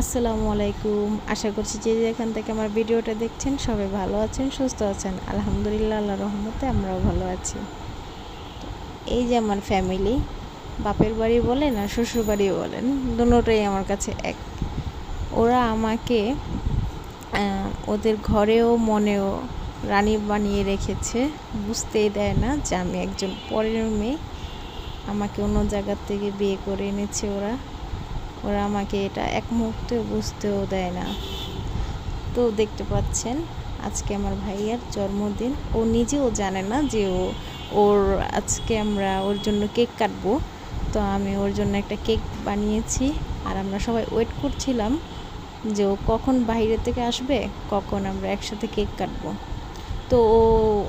আসসালামু আলাইকুম। আশা করছি যে যেখান থেকে আমার ভিডিওটা দেখছেন সবাই ভালো আছেন, সুস্থ আছেন। আলহামদুলিল্লাহ আল্লাহ রহমতে আমরাও ভালো আছি। এই যে আমার ফ্যামিলি বাপের বাড়ি বলেন আর শ্বশুর বাড়ি বলেন দুটোটাই আমার কাছে এক। ওরা আমাকে ওদের ঘরেও মনেও রানী বানিয়ে রেখেছে। বুঝতেই দেয় না যে আমি একজন পরের মেয়ে। আমাকে অন্য জায়গার থেকে বিয়ে করে এনেছে ওরা। ওরা আমাকে এটা এক মুহূর্তে বুঝতেও দেয় না। তো দেখতে পাচ্ছেন, আজকে আমার ভাইয়ার জন্মদিন। ও নিজেও জানে না যে ও, ওর আজকে আমরা ওর জন্য কেক কাটবো। তো আমি ওর জন্য একটা কেক বানিয়েছি। আর আমরা সবাই ওয়েট করছিলাম যে ও কখন বাইরে থেকে আসবে, কখন আমরা একসাথে কেক কাটবো। তো ও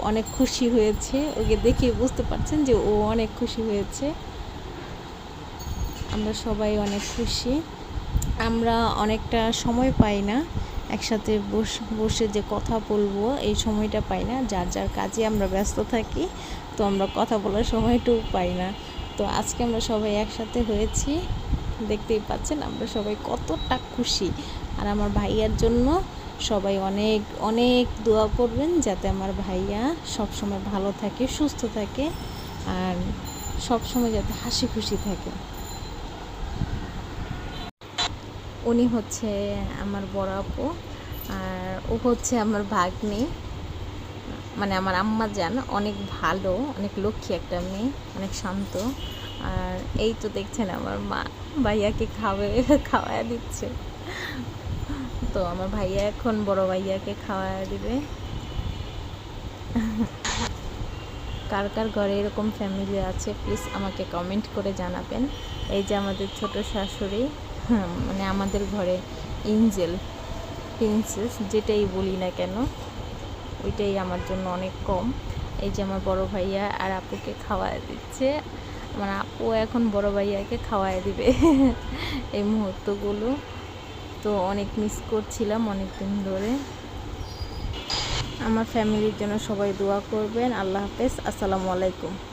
অনেক খুশি হয়েছে। ওকে দেখে বুঝতে পারছেন যে ও অনেক খুশি হয়েছে। আমরা সবাই অনেক খুশি। আমরা অনেকটা সময় পাই না একসাথে বস, বসে যে কথা বলব, এই সময়টা পাই না। যার যার কাজে আমরা ব্যস্ত থাকি, তো আমরা কথা বলার সময়টুকু পাই না। তো আজকে আমরা সবাই একসাথে হয়েছি। দেখতেই পাচ্ছেন আমরা সবাই কতটা খুশি। আর আমার ভাইয়ার জন্য সবাই অনেক অনেক দোয়া করবেন যাতে আমার ভাইয়া সব সময় ভালো থাকে, সুস্থ থাকে, আর সব সময় যাতে হাসি খুশি থাকে। উনি হচ্ছে আমার বড় আপু, আর ও হচ্ছে আমার ভাগ্নি। মানে আমার আম্মা যান অনেক ভালো, অনেক লক্ষ্মী একটা মেয়ে, অনেক শান্ত। আর এই তো দেখছেন আমার মা, ভাইয়াকে খাওয়াবে খাওয়ায় দিচ্ছে। তো আমার ভাইয়া এখন বড় ভাইয়াকে খাওয়ায় দিবে। কার কার ঘরে এরকম ফ্যামিলি আছে প্লিজ আমাকে কমেন্ট করে জানাবেন। এই যে আমাদের ছোট শাশুড়ি। মানে আমাদের ঘরে এঞ্জেল প্রিন্সেস যেটাই বলি না কেন, ওইটাই আমার জন্য অনেক কম। এই যে আমার বড় ভাইয়া আর আপুকে খাওয়ায় দিচ্ছে, আমার আপু এখন বড় ভাইয়াকে খাওয়ায় দিবে। এই মুহূর্তগুলো তো অনেক মিস করছিলাম অনেক দিন ধরে। আমার ফ্যামিলির জন্য সবাই দোয়া করবেন, আল্লাহ হাফেজ, আসসালামু আলাইকুম।